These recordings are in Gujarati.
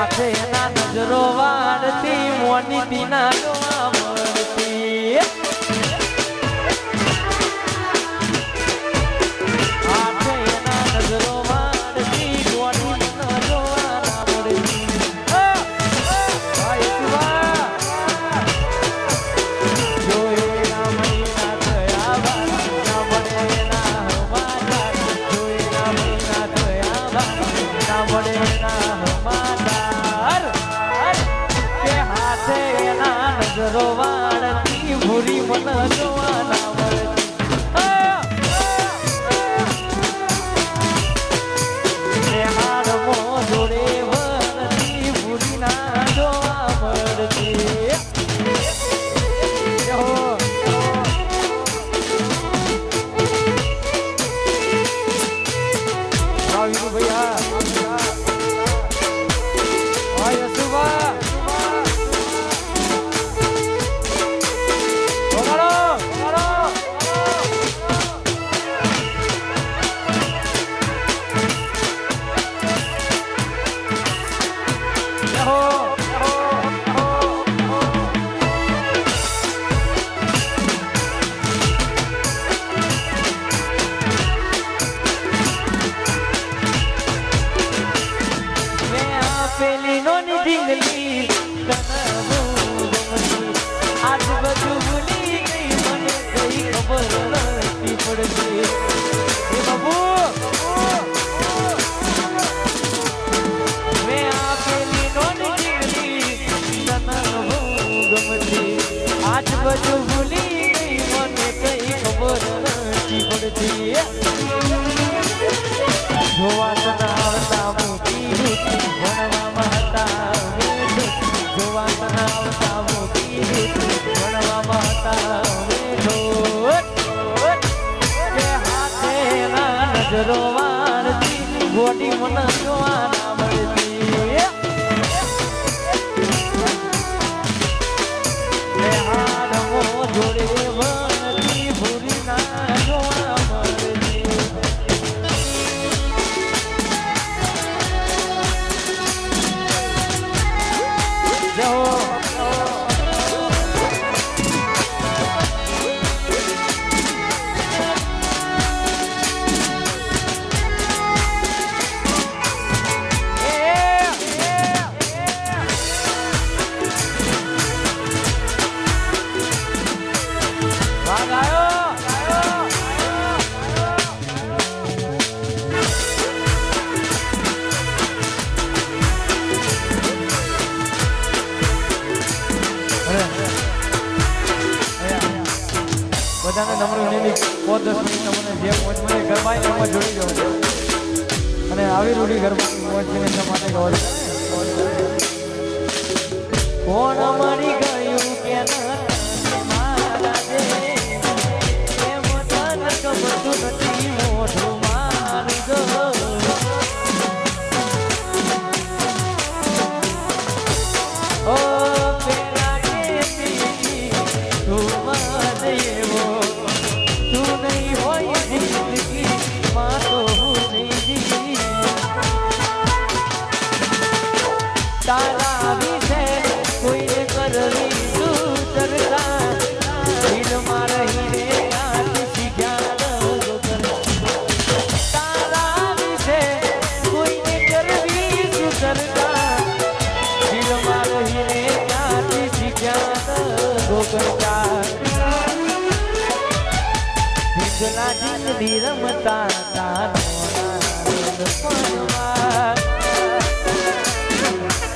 આંખે એના નજરો વાળતી મોની પીના ડોળા મળતી. આંખે એના નજરો વાળતી મોની પીના ડોળા મળતી. Oh, wow. બધું ભૂલી ગઈ મને કઈ ખબર નથી પડતી જોવાના નજરો વાળતી ગોડી મને જોવાના મળતી. બધાને નમ્ર વિનંતી પોત દસ મિનિટ તમને જે મોજ મને ગરબાઈ એમાં જોડી દઉં છું. અને આવી રૂઢી ગરબા મોજ છે એટલા માટે કોણ જલા ડીંગલી રમતા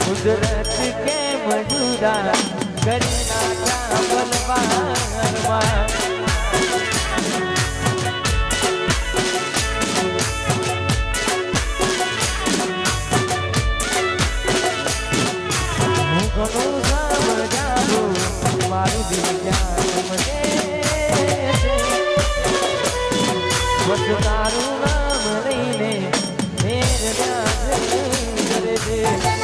કુદરત કે મજુરા કરી નાખ્યા બલવાનમાં તારું નામ લઈને મેર કરે છે